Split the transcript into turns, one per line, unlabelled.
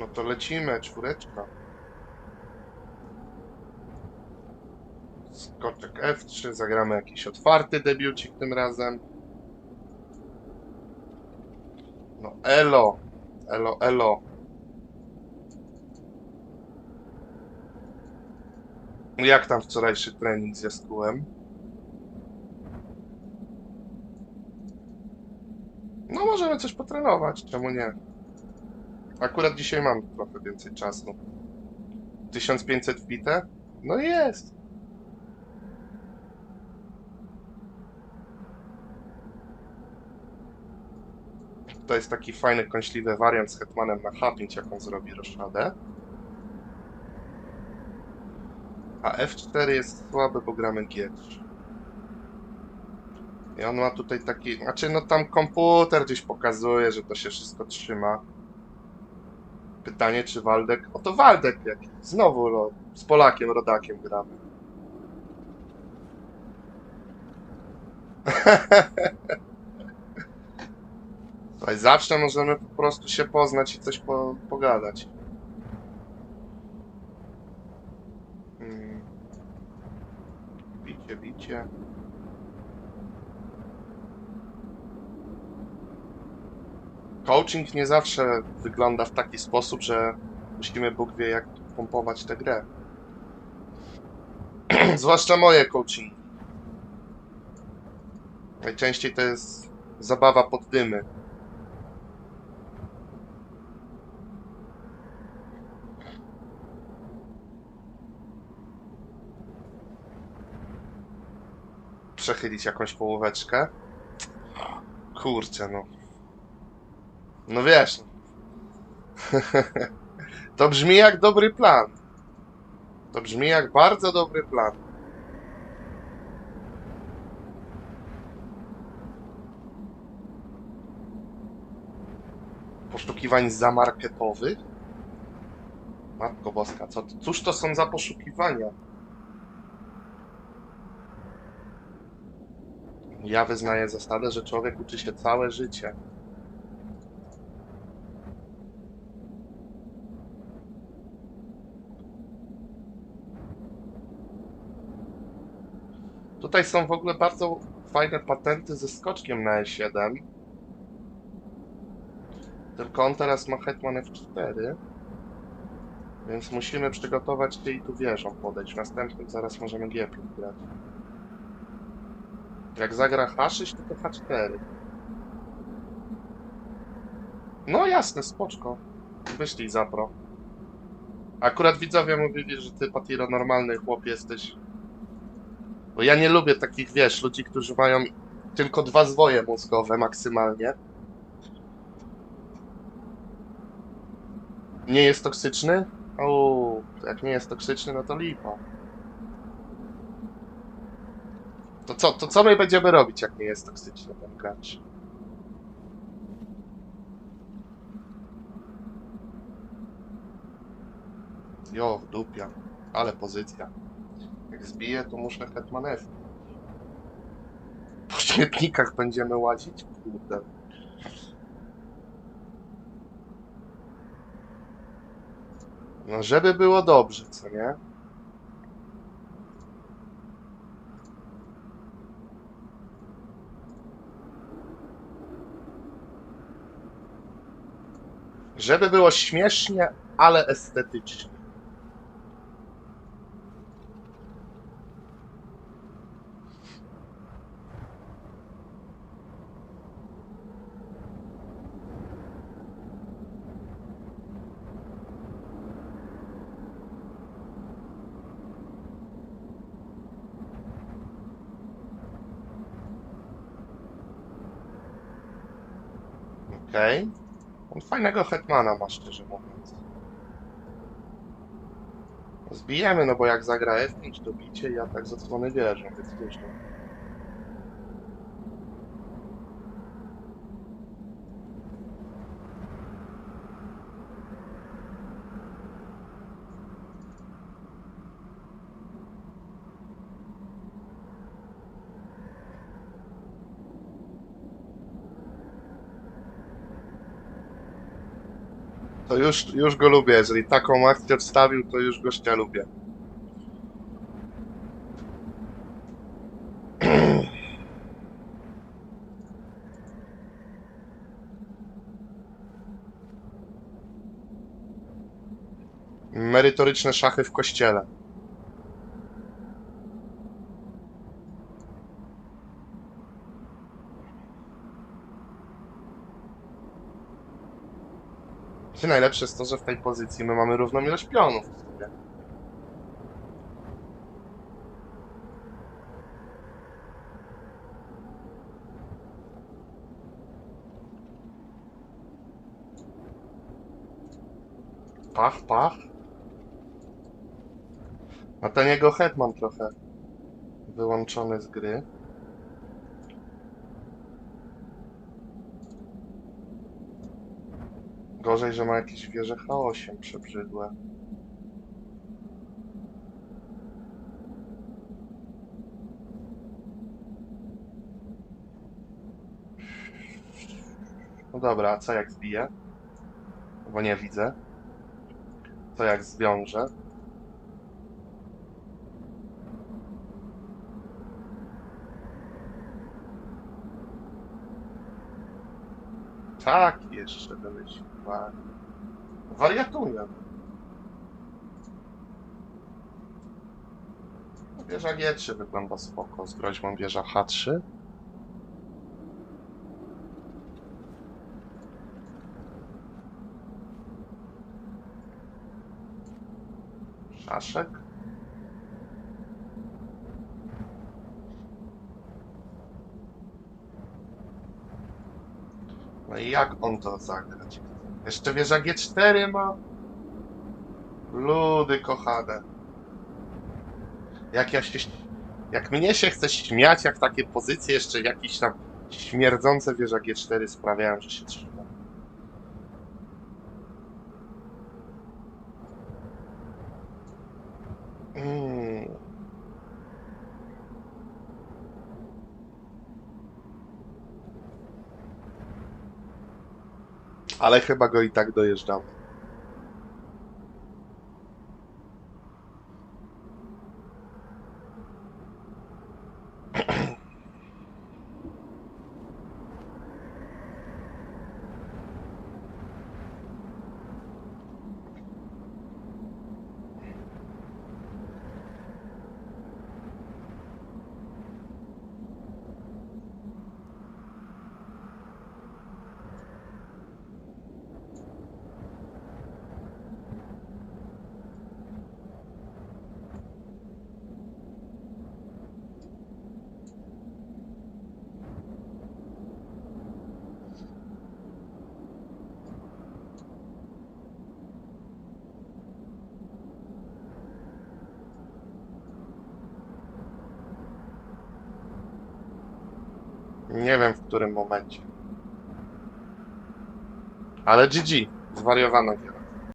No to lecimy, czwóreczka. Skoczek F3, zagramy jakiś otwarty debiucik tym razem. No elo, elo, elo. Jak tam wczorajszy trening z jaskółem? No możemy coś potrenować, czemu nie? Akurat dzisiaj mam trochę więcej czasu. 1500 wbite? No jest. To jest taki fajny, kąśliwy wariant z Hetmanem na H5, jak on zrobi roszadę. A F4 jest słaby, bo gramy G3. I on ma tutaj taki, znaczy no tam komputer gdzieś pokazuje, że to się wszystko trzyma. Pytanie, czy Waldek... O, to Waldek jakiś. Znowu ro... z Polakiem, rodakiem gramy. Słuchaj, zawsze możemy po prostu się poznać i coś po, pogadać. Mm. Bicie, bicie. Coaching nie zawsze wygląda w taki sposób, że musimy Bóg wie jak pompować tę grę. Zwłaszcza moje coachingi. Najczęściej to jest zabawa pod dymy. Przechylić jakąś połóweczkę. Kurczę, no. No wiesz. To brzmi jak dobry plan. To brzmi jak bardzo dobry plan. Poszukiwań zamarketowych? Matko Boska, co, cóż to są za poszukiwania? Ja wyznaję zasadę, że człowiek uczy się całe życie. Tutaj są w ogóle bardzo fajne patenty ze skoczkiem na E7. Tylko on teraz ma Hetman F4. Więc musimy przygotować się i tu wieżą podejść. W następnym zaraz możemy G5 grać. Jak zagra H6, to to H4. No jasne, spoczko. Wyślij zapro. Akurat widzowie mówili, że ty Patiro normalny chłop jesteś. Bo ja nie lubię takich, wiesz, ludzi, którzy mają tylko dwa zwoje mózgowe maksymalnie. Nie jest toksyczny? O, jak nie jest toksyczny, no to lipa. To co, to co my będziemy robić, jak nie jest toksyczny ten gracz? Jo, dupia. Ale pozycja. Jak zbiję, to muszę Hetman F. Po śmietnikach będziemy łazić? Kurde. No, żeby było dobrze, co nie? Żeby było śmiesznie, ale estetycznie. Okej. On fajnego hetmana ma, szczerze mówiąc. Zbijemy, no bo jak zagra F5 to bicie, ja tak zasłony wierzę, więc dużo. To już, już go lubię. Jeżeli taką akcję odstawił, to już gościa lubię. Merytoryczne szachy w kościele. Czy najlepsze jest to, że w tej pozycji my mamy równą ilość pionów. Pach, pach. A ten jego hetman trochę wyłączony z gry. Gorzej, że ma jakieś wieże chaosiem przebrzydłe. No dobra, a co jak zbije? Bo nie widzę. Co jak zwiąże? Tak, jeszcze wymyślił. Wa- Wariatuję. Wieża G3 wygląda spoko, z groźbą wieża H3. Szaszek. No i jak on to zagrać? Jeszcze wieża G4 ma? Ludy kochane. Jak ja się... Jak mnie się chce śmiać, jak takie pozycje jeszcze jakieś tam śmierdzące wieża G4 sprawiają, że się trzyma. Ale chyba go i tak dojeżdżamy. Nie wiem w którym momencie. Ale GG, zwariowana giera.